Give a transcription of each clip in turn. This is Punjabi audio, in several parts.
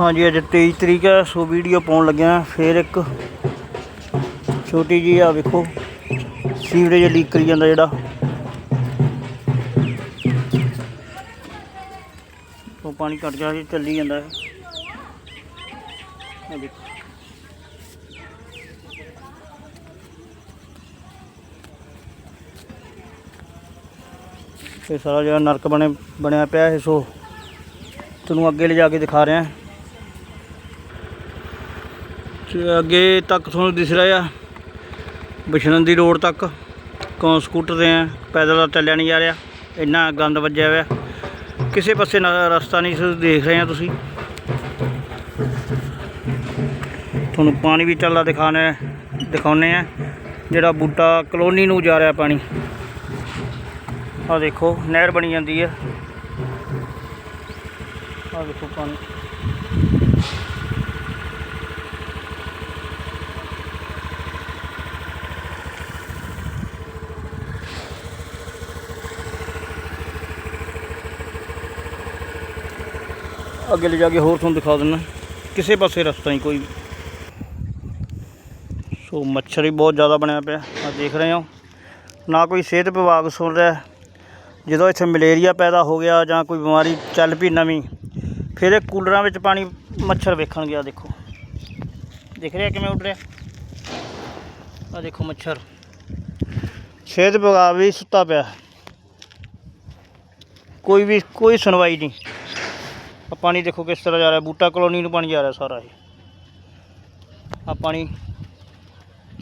ਹਾਂਜੀ, ਅੱਜ 23 ਤਰੀਕ ਹੈ ਸੋ ਵੀਡੀਓ ਪਾਉਣ ਲੱਗਿਆ ਫੇਰ ਇੱਕ ਛੋਟੀ ਜੀ ਆ, ਵੇਖੋ, ਸੀਵਰੇਜ ਲੀਕ ਕਰੀ ਜਾਂਦਾ ਜਿਹੜਾ। ਉਹ ਪਾਣੀ ਘਟ ਗਿਆ ਜੀ ਚੱਲੀ ਜਾਂਦਾ ਹੈ। ਇਹ ਦੇਖੋ। ਇਹ ਸਾਰਾ ਜਿਹੜਾ ਨਰਕ ਬਣੇ, ਬਣਿਆ ਪਿਆ ਹੈ, ਸੋ ਤੁਹਾਨੂੰ ਅੱਗੇ ਲਿਜਾ ਕੇ ਦਿਖਾ ਰਿਹਾ ਅੱਗੇ ਤੱਕ ਤੁਹਾਨੂੰ ਦਿਸ ਰਿਹਾ ਆ। ਬਸ਼ਨੰਦੀ ਰੋਡ ਤੱਕ। ਕੌਣ ਸਕੂਟਰ ਤੇ ਆ, ਪੈਦਲ ਤਾਂ ਚੱਲਿਆ ਨਹੀਂ ਜਾ ਰਿਹਾ। ਇੰਨਾ ਗੰਦ ਵੱਜਿਆ ਹੋਇਆ। ਕਿਸੇ ਪਾਸੇ ਨਾ ਰਸਤਾ ਨਹੀਂ ਦੇਖ ਰਹੇ ਆ ਤੁਸੀਂ। ਤੁਹਾਨੂੰ ਪਾਣੀ ਵੀ ਚੱਲਦਾ ਦਿਖਾਣਾ ਦਿਖਾਉਨੇ ਆ। ਜਿਹੜਾ ਬੂਟਾ ਕਲੋਨੀ ਨੂੰ ਜਾ ਰਿਹਾ ਪਾਣੀ। ਆ ਦੇਖੋ, ਨਹਿਰ ਬਣੀ ਜਾਂਦੀ ਹੈ ਆ ਦੇਖੋ ਪਾਣੀ। ਅੱਗੇ ਲਿਜਾ ਕੇ ਹੋਰ ਤੁਹਾਨੂੰ ਦਿਖਾ ਦਿੰਦਾ। ਕਿਸੇ ਪਾਸੇ ਰਸਤਾ ਨਹੀਂ, ਕੋਈ ਵੀ। ਸੋ ਮੱਛਰ ਵੀ ਬਹੁਤ ਜ਼ਿਆਦਾ ਬਣਿਆ ਪਿਆ ਆ ਦੇਖ ਰਹੇ ਹੋ। ਨਾ ਕੋਈ ਸਿਹਤ ਵਿਭਾਗ ਸੁਣ ਰਿਹਾ। ਜਦੋਂ ਇੱਥੇ ਮਲੇਰੀਆ ਪੈਦਾ ਹੋ ਗਿਆ ਜਾਂ ਕੋਈ ਬਿਮਾਰੀ ਚੱਲ ਪਈ ਨਵੀਂ, ਫਿਰ ਇਹ ਕੂਲਰਾਂ ਵਿੱਚ ਪਾਣੀ ਮੱਛਰ ਵੇਖਣ ਗਿਆ, ਦੇਖੋ। ਦੇਖ ਰਿਹਾ ਕਿਵੇਂ ਉੱਡ ਰਿਹਾ? ਆ ਦੇਖੋ ਮੱਛਰ। ਸਿਹਤ ਵਿਭਾਗ ਵੀ ਸੁੱਤਾ ਪਿਆ। ਕੋਈ ਵੀ, ਕੋਈ ਸੁਣਵਾਈ ਨਹੀਂ। ਆ ਪਾਣੀ ਦੇਖੋ ਕਿਸ ਤਰ੍ਹਾਂ ਜਾ ਰਿਹਾ, ਬੂਟਾ ਕਲੋਨੀ ਨੂੰ ਪਾਣੀ ਜਾ ਰਿਹਾ ਸਾਰਾ ਇਹ। ਆ ਪਾਣੀ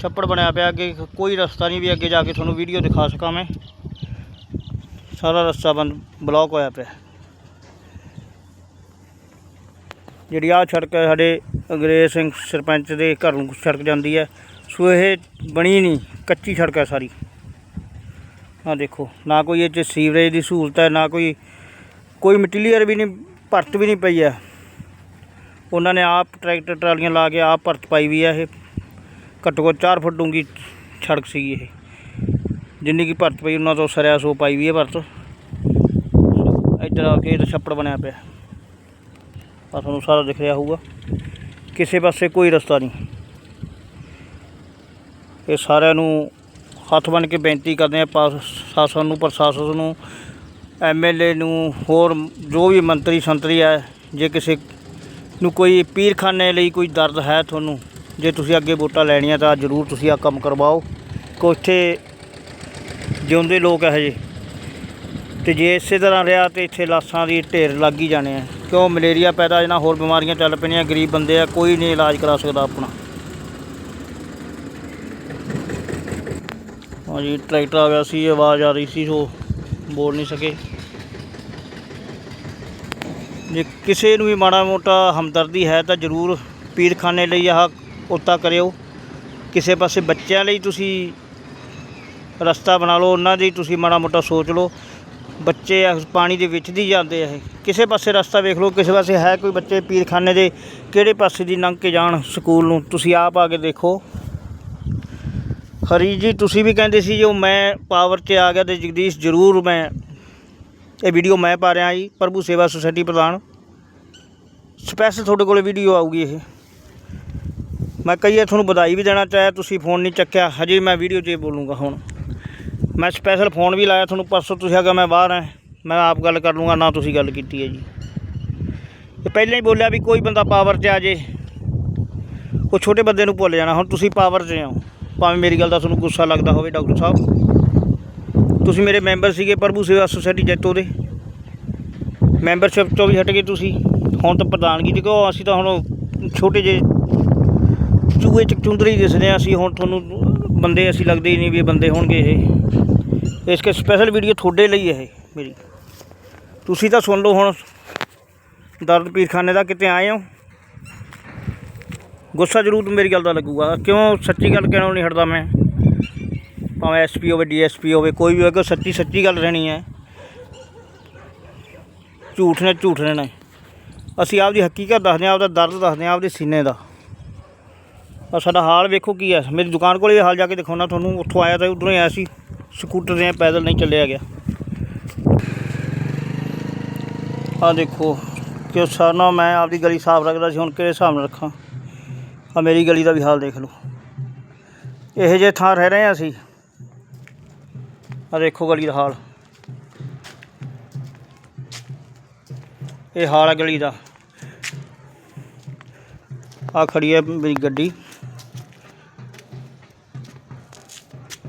ਛੱਪੜ ਬਣਿਆ ਪਿਆ, ਅੱਗੇ ਕੋਈ ਰਸਤਾ ਨਹੀਂ ਵੀ ਅੱਗੇ ਜਾ ਕੇ ਤੁਹਾਨੂੰ ਵੀਡੀਓ ਦਿਖਾ ਸਕਾਂ ਮੈਂ ਸਾਰਾ ਰਸਤਾ ਬੰਦ ਬਲੌਕ ਹੋਇਆ ਪਿਆ। ਜਿਹੜੀ ਆ ਸੜਕ ਹੈ, ਸਾਡੇ ਅੰਗਰੇਜ਼ ਸਿੰਘ ਸਰਪੰਚ ਦੇ ਘਰ ਨੂੰ ਸੜਕ ਜਾਂਦੀ ਹੈ। ਸੋ ਇਹ ਬਣੀ ਨਹੀਂ, ਕੱਚੀ ਸੜਕ ਹੈ ਸਾਰੀ। ਆ ਦੇਖੋ, ਨਾ ਕੋਈ ਇਹ 'ਚ ਸੀਵਰੇਜ ਦੀ ਸਹੂਲਤ ਹੈ, ਨਾ ਕੋਈ ਕੋਈ ਮਟੀਰੀਅਲ ਵੀ ਨਹੀਂ ਭਰਤ ਵੀ ਨਹੀਂ ਪਈ ਹੈ ਉਹਨਾਂ ਨੇ ਆਪ ਟਰੈਕਟਰ ਟਰਾਲੀਆਂ ਲਾ ਕੇ ਆਪ ਭਰਤ ਪਾਈ ਵੀ ਹੈ ਇਹ। ਘੱਟੋ ਘੱਟ 4 ਫੁੱਟ ਡੂੰਗੀ ਸੜਕ ਸੀਗੀ ਇਹ। ਜਿੰਨੀ ਕੀ ਭਰਤ ਪਈ, ਉਹਨਾਂ ਤੋਂ ਸਰਿਆ ਸੋ ਪਾਈ ਵੀ ਹੈ ਭਰਤ। ਸੋ ਇੱਧਰ ਆ ਕੇ ਇਹ ਛੱਪੜ ਬਣਿਆ ਪਿਆ। ਆ ਤੁਹਾਨੂੰ ਸਾਰਾ ਦਿਖ ਰਿਹਾ ਹੋਊਗਾ। ਕਿਸੇ ਪਾਸੇ ਕੋਈ ਰਸਤਾ ਨਹੀਂ। ਇਹ ਸਾਰਿਆਂ ਨੂੰ ਹੱਥ ਬਨ ਕੇ ਬੇਨਤੀ ਕਰਦੇ ਆ ਪ੍ਰਸ਼ਾਸਨ ਨੂੰ ਪ੍ਰਸ਼ਾਸਨ ਨੂੰ ਐਮਐਲਏ ਨੂੰ ਹੋਰ ਜੋ ਵੀ ਮੰਤਰੀ ਸੰਤਰੀ ਹੈ ਜੇ ਕਿਸੇ ਨੂੰ ਕੋਈ ਪੀਰਖਾਨੇ ਲਈ ਕੋਈ ਦਰਦ ਹੈ ਤੁਹਾਨੂੰ, ਜੇ ਤੁਸੀਂ ਅੱਗੇ ਵੋਟਾਂ ਲੈਣੀਆਂ ਤਾਂ ਜ਼ਰੂਰ ਤੁਸੀਂ ਆ ਕੰਮ ਕਰਵਾਓ। ਕਿ ਇੱਥੇ ਜਿਉਂਦੇ ਲੋਕ ਇਹੋ ਜਿਹੇ। ਤੇ ਜੇ ਇਸੇ ਤਰ੍ਹਾਂ ਰਿਹਾ ਤੇ ਇੱਥੇ ਲਾਸ਼ਾਂ ਦੀ ਢੇਰ ਲੱਗ ਹੀ ਜਾਣੇ ਆ। ਕਿਉਂ ਮਲੇਰੀਆ ਪੈਦਾ ਜਾਂ ਹੋਰ ਬਿਮਾਰੀਆਂ ਚੱਲ ਪੈਣੀਆਂ ਗਰੀਬ ਬੰਦੇ ਆ, ਕੋਈ ਨਹੀਂ ਇਲਾਜ ਕਰਾ ਸਕਦਾ ਆਪਣਾ। ਹਾਂਜੀ, ਟਰੈਕਟਰ ਆ ਗਿਆ ਸੀ, ਆਵਾਜ਼ ਆ ਰਹੀ ਸੀ ਉਹ ਬੋਲ ਨਹੀਂ ਸਕੇ। ਜੇ ਕਿਸੇ ਨੂੰ ਵੀ ਮਾੜਾ ਮੋਟਾ ਹਮਦਰਦੀ ਹੈ ਤਾਂ ਜ਼ਰੂਰ ਪੀਰਖਾਨੇ ਲਈ ਆਹ ਉਤਾ ਕਰਿਓ। ਕਿਸੇ ਪਾਸੇ ਬੱਚਿਆਂ ਲਈ ਤੁਸੀਂ ਰਸਤਾ ਬਣਾ ਲਓ, ਉਹਨਾਂ ਦੀ ਤੁਸੀਂ ਮਾੜਾ ਮੋਟਾ ਸੋਚ ਲਓ। ਬੱਚੇ ਪਾਣੀ ਦੇ ਵਿੱਚ ਦੀ ਜਾਂਦੇ ਆ ਇਹ। ਕਿਸੇ ਪਾਸੇ ਰਸਤਾ ਵੇਖ ਲਓ, ਕਿਸੇ ਪਾਸੇ ਹੈ ਕੋਈ ਬੱਚੇ ਪੀਰਖਾਨੇ ਦੇ, ਕਿਹੜੇ ਪਾਸੇ ਦੀ ਲੰਘ ਕੇ ਜਾਣ ਸਕੂਲ ਨੂੰ। ਤੁਸੀਂ ਆਪ ਆ ਕੇ ਦੇਖੋ। ਹਰੀ ਜੀ, ਤੁਸੀਂ ਵੀ ਕਹਿੰਦੇ ਸੀ ਜੋ ਮੈਂ ਪਾਵਰ 'ਚ ਆ ਗਿਆ ਤੇ ਜਗਦੀਸ਼ ਜ਼ਰੂਰ ਮੈਂ ਇਹ ਵੀਡੀਓ ਮੈਂ ਪਾ ਰਿਹਾ ਜੀ, ਪ੍ਰਭੂ ਸੇਵਾ ਸੁਸਾਇਟੀ ਪ੍ਰਧਾਨ। ਸਪੈਸ਼ਲ ਤੁਹਾਡੇ ਕੋਲੇ ਵੀਡੀਓ ਆਊਗੀ ਇਹ। ਮੈਂ ਕਹੀਏ ਤੁਹਾਨੂੰ ਵਧਾਈ ਵੀ ਦੇਣਾ ਚਾਹਿਆ, ਤੁਸੀਂ ਫੋਨ ਨਹੀਂ ਚੱਕਿਆ, ਹਜੇ ਮੈਂ ਵੀਡੀਓ 'ਚ ਬੋਲੂੰਗਾ ਹੁਣ। ਮੈਂ ਸਪੈਸ਼ਲ ਫੋਨ ਵੀ ਲਾਇਆ ਤੁਹਾਨੂੰ, ਪਰਸੋਂ ਤੁਸੀਂ ਆਗਾ ਮੈਂ ਬਾਹਰ ਹਾਂ, ਮੈਂ ਆਪ ਗੱਲ ਕਰ ਲੂੰਗਾ, ਨਾ ਤੁਸੀਂ ਗੱਲ ਕੀਤੀ ਹੈ ਜੀ। ਇਹ ਪਹਿਲਾਂ ਹੀ ਬੋਲਿਆ ਵੀ ਕੋਈ ਬੰਦਾ ਪਾਵਰ 'ਚ ਆ ਜੇ, ਉਹ ਛੋਟੇ ਬੰਦੇ ਨੂੰ ਭੁੱਲ ਜਾਣਾ, ਹੁਣ ਤੁਸੀਂ ਪਾਵਰ 'ਚ ਹੋ। ਭਾਵੇਂ ਮੇਰੀ ਗੱਲ ਦਾ ਤੁਹਾਨੂੰ ਗੁੱਸਾ ਲੱਗਦਾ ਹੋਵੇ, ਡਾਕਟਰ ਸਾਹਿਬ। ਤੁਸੀਂ ਮੇਰੇ ਮੈਂਬਰ ਸੀਗੇ ਪ੍ਰਭੂ ਸੇਵਾ ਸੁਸਾਇਟੀ ਜੈਤੋ ਦੇ। ਮੈਂਬਰਸ਼ਿਪ ਤੋਂ ਵੀ ਹਟ ਗਏ ਤੁਸੀਂ। ਹੁਣ ਤਾਂ ਪ੍ਰਧਾਨਗੀ ਚ ਕਹੋ ਅਸੀਂ ਤਾਂ ਹੁਣ ਛੋਟੇ ਜਿਹੇ ਚੂਹੇ ਚ ਚੁੰਦਰੀ ਦਿਸਦੇ ਹਾਂ ਅਸੀਂ। ਹੁਣ ਤੁਹਾਨੂੰ ਬੰਦੇ ਅਸੀਂ ਲੱਗਦੇ ਹੀ ਨਹੀਂ ਵੀ ਬੰਦੇ ਹੋਣਗੇ ਇਹ। ਇਸ ਕੇ ਸਪੈਸ਼ਲ ਵੀਡੀਓ ਤੁਹਾਡੇ ਲਈ ਹੈ ਇਹ ਮੇਰੀ। ਤੁਸੀਂ ਤਾਂ ਸੁਣ ਲਓ ਹੁਣ ਦਰਦ ਪੀਰਖਾਨੇ ਦਾ ਕਿਤੇ ਆਏ ਹੋ। ਗੁੱਸਾ ਜ਼ਰੂਰ ਮੇਰੀ ਗੱਲ ਦਾ ਲੱਗੂਗਾ। ਕਿਉਂ ਸੱਚੀ ਗੱਲ ਕਹਿਣੋਂ ਨਹੀਂ ਹਟਦਾ ਮੈਂ? ਭਾਵੇਂ ਐਸਪੀ ਹੋਵੇ ਡੀਐਸਪੀ ਹੋਵੇ, ਕੋਈ ਵੀ ਹੋਵੇ ਸੱਚੀ ਸੱਚੀ ਗੱਲ ਰਹਿਣੀ ਹੈ? ਝੂਠ ਨੇ, ਝੂਠ ਰਹਿਣਾ ਅਸੀਂ ਆਪਦੀ ਹਕੀਕਤ ਦੱਸਦੇ ਹਾਂ, ਆਪਦਾ ਦਰਦ ਦੱਸਦੇ ਹਾਂ, ਆਪਦੇ ਸੀਨੇ ਦਾ। ਆ ਸਾਡਾ ਹਾਲ ਵੇਖੋ ਕੀ ਹੈ। ਮੇਰੀ ਦੁਕਾਨ ਕੋਲੇ ਹਾਲ ਜਾ ਕੇ ਦਿਖਾਉਣਾ ਤੁਹਾਨੂੰ। ਉੱਥੋਂ ਆਇਆ ਤਾਂ ਉਧਰੋਂ ਹੀ ਆਇਆ ਸੀ। ਸਕੂਟਰ ਤੇ ਪੈਦਲ ਨਹੀਂ ਚੱਲਿਆ ਗਿਆ। ਆ ਦੇਖੋ ਕਿ ਉਸ ਸਾਰ ਮੈਂ ਆਪਦੀ ਗਲੀ ਸਾਫ਼ ਰੱਖਦਾ ਸੀ, ਹੁਣ ਕਿਹੜੇ ਹਿਸਾਬ ਨਾਲ ਰੱਖਾਂ? ਆ ਮੇਰੀ ਗਲੀ ਦਾ ਵੀ ਹਾਲ ਦੇਖ ਲਓ। ਇਹੋ ਜਿਹੇ ਥਾਂ ਰਹਿ ਰਹੇ ਹਾਂ ਅਸੀਂ। ਆ ਦੇਖੋ ਗਲੀ ਦਾ ਹਾਲ। ਇਹ ਹਾਲ ਹੈ ਗਲੀ ਦਾ। ਆ ਖੜੀ ਹੈ ਮੇਰੀ ਗੱਡੀ।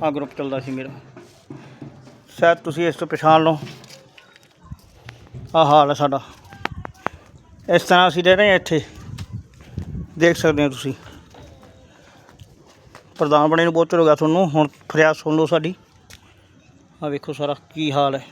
ਆ ਗਰੁੱਪ ਚੱਲਦਾ ਸੀ ਮੇਰਾ। ਸ਼ਾਇਦ ਤੁਸੀਂ ਇਸ ਤੋਂ ਪਛਾਣ ਲਓ। ਆ ਹਾਲ ਹੈ ਸਾਡਾ। ਇਸ ਤਰ੍ਹਾਂ ਅਸੀਂ ਰਹਿ ਰਹੇ ਹਾਂ ਇੱਥੇ। ਦੇਖ ਸਕਦੇ ਹੋ ਤੁਸੀਂ। ਪ੍ਰਧਾਨ ਬਣੇ ਨੂੰ ਬਹੁਤ ਚਿਰ ਹੋ ਗਿਆ ਤੁਹਾਨੂੰ, ਹੁਣ ਫਰਿਆਦ ਸੁਣ ਲਓ ਸਾਡੀ। ਆ ਵੇਖੋ ਸਾਰਾ ਕੀ ਹਾਲ ਹੈ।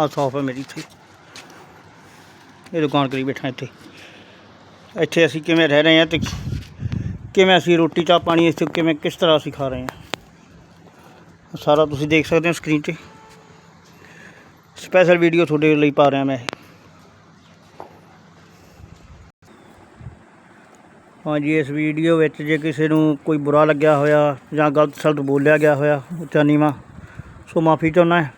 ਆ ਸ਼ੌਪ ਹੈ ਮੇਰੀ ਇੱਥੇ। ਇਹ ਦੁਕਾਨ ਕਰੀ ਬੈਠਾ ਇੱਥੇ। ਇੱਥੇ ਅਸੀਂ ਕਿਵੇਂ ਰਹਿ ਰਹੇ ਹਾਂ ਤੇ ਕਿਵੇਂ ਅਸੀਂ ਰੋਟੀ ਚਾਹ ਪਾਣੀ ਇਸ ਇੱਥੇ ਕਿਵੇਂ ਕਿਸ ਤਰ੍ਹਾਂ ਅਸੀਂ ਖਾ ਰਹੇ ਹਾਂ? ਸਾਰਾ ਤੁਸੀਂ ਦੇਖ ਸਕਦੇ ਹੋ ਸਕਰੀਨ ਤੇ ਸਪੈਸ਼ਲ ਵੀਡੀਓ ਤੁਹਾਡੇ ਲਈ ਪਾ ਰਿਹਾ ਮੈਂ ਹਾਂਜੀ, ਇਸ ਵੀਡੀਓ ਵਿੱਚ ਜੇ ਕਿਸੇ ਨੂੰ ਕੋਈ ਬੁਰਾ ਲੱਗਿਆ ਹੋਇਆ ਜਾਂ ਗਲਤ ਸ਼ਬਦ ਬੋਲਿਆ ਗਿਆ ਹੋਇਆ, ਉੱਚਾ ਨੀਵਾਂ, ਸੋ ਮਾਫੀ ਚਾਹੁੰਦਾ ਹੈ।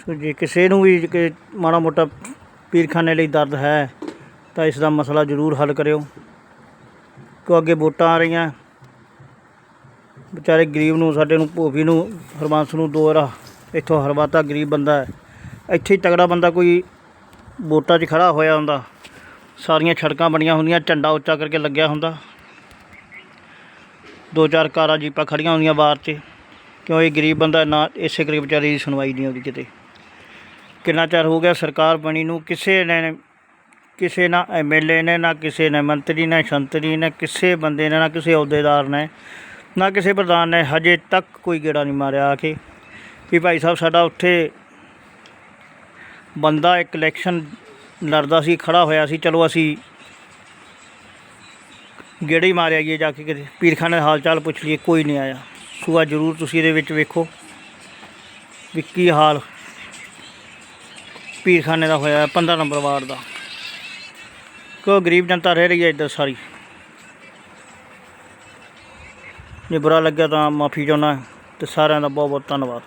ਸੋ ਜੇ ਕਿਸੇ ਨੂੰ ਵੀ ਕਿ ਮਾੜਾ ਮੋਟਾ ਪੀਰਖਾਨੇ ਲਈ ਦਰਦ ਹੈ, ਤਾਂ ਇਸ ਦਾ ਮਸਲਾ ਜ਼ਰੂਰ ਹੱਲ ਕਰਿਓ। ਕਿਉਂ ਅੱਗੇ ਵੋਟਾਂ ਆ ਰਹੀਆਂ। ਵਿਚਾਰੇ ਗਰੀਬ ਨੂੰ, ਸਾਡੇ ਨੂੰ ਭੋਫੀ ਨੂੰ, ਹਰਬੰਸ ਨੂੰ ਦੋ ਵਾਰਾ ਇੱਥੋਂ ਹਰਵਾਤਾ ਗਰੀਬ ਬੰਦਾ ਹੈ। ਇੱਥੇ ਹੀ ਤਗੜਾ ਬੰਦਾ ਕੋਈ ਵੋਟਾਂ 'ਚ ਖੜਾ ਹੋਇਆ ਹੁੰਦਾ। ਸਾਰੀਆਂ ਸੜਕਾਂ ਬਣੀਆਂ ਹੁੰਦੀਆਂ, ਝੰਡਾ ਉੱਚਾ ਕਰਕੇ ਲੱਗਿਆ ਹੁੰਦਾ। ਦੋ ਚਾਰ ਕਾਰਾਂ, ਜੀਪਾਂ ਖੜੀਆਂ ਹੁੰਦੀਆਂ ਬਾਹਰ 'ਚ। ਕਿਉਂ ਇਹ ਗਰੀਬ ਬੰਦਾ ਨਾ, ਇਸੇ ਕਰਕੇ ਵਿਚਾਰੇ ਦੀ ਸੁਣਵਾਈ ਨਹੀਂ ਹੁੰਦੀ ਕਿਤੇ। ਕਿੰਨਾ ਚਿਰ ਹੋ ਗਿਆ ਸਰਕਾਰ ਬਣੀ ਨੂੰ, ਕਿਸੇ ਨੇ ਕਿਸੇ ਨਾ ਐਮਐਲਏ ਨੇ, ਨਾ ਕਿਸੇ ਨੇ ਮੰਤਰੀ ਨੇ, ਸੰਤਰੀ ਨੇ, ਕਿਸੇ ਬੰਦੇ ਨੇ, ਨਾ ਕਿਸੇ ਅਹੁਦੇਦਾਰ ਨੇ, ਨਾ ਕਿਸੇ ਪ੍ਰਧਾਨ ਨੇ ਹਜੇ ਤੱਕ ਕੋਈ ਗੇੜਾ ਨਹੀਂ ਮਾਰਿਆ ਆ ਕੇ ਵੀ ਭਾਈ ਸਾਹਿਬ, ਸਾਡਾ ਉੱਥੇ ਬੰਦਾ ਇੱਕ ਇਲੈਕਸ਼ਨ ਲੜਦਾ ਸੀ, ਖੜਾ ਹੋਇਆ ਸੀ, ਚਲੋ ਅਸੀਂ ਗੇੜੇ ਹੀ ਮਾਰਿਆ ਜੀ, ਜਾ ਕੇ ਕਿਤੇ। ਪੀਰਖਾਨੇ ਦਾ ਹਾਲ ਚਾਲ ਪੁੱਛ ਲਈਏ, ਕੋਈ ਨਹੀਂ ਆਇਆ। ਸੂਆ ਜ਼ਰੂਰ ਤੁਸੀਂ ਇਹਦੇ ਵਿੱਚ ਵੇਖੋ ਵੀ ਕੀ ਹਾਲ ਪੀਰਖਾਨੇ ਦਾ ਹੋਇਆ 15 ਨੰਬਰ ਵਾਰਡ ਦਾ। ਕਿਉਂ ਗਰੀਬ ਜਨਤਾ ਰਹਿ ਰਹੀ ਹੈ ਇੱਧਰ ਸਾਰੀ। ਜੇ ਬੁਰਾ ਲੱਗਿਆ ਤਾਂ ਮਾਫੀ ਚਾਹੁੰਦਾ ਤੇ ਸਾਰਿਆਂ ਦਾ ਬਹੁਤ ਬਹੁਤ ਧੰਨਵਾਦ।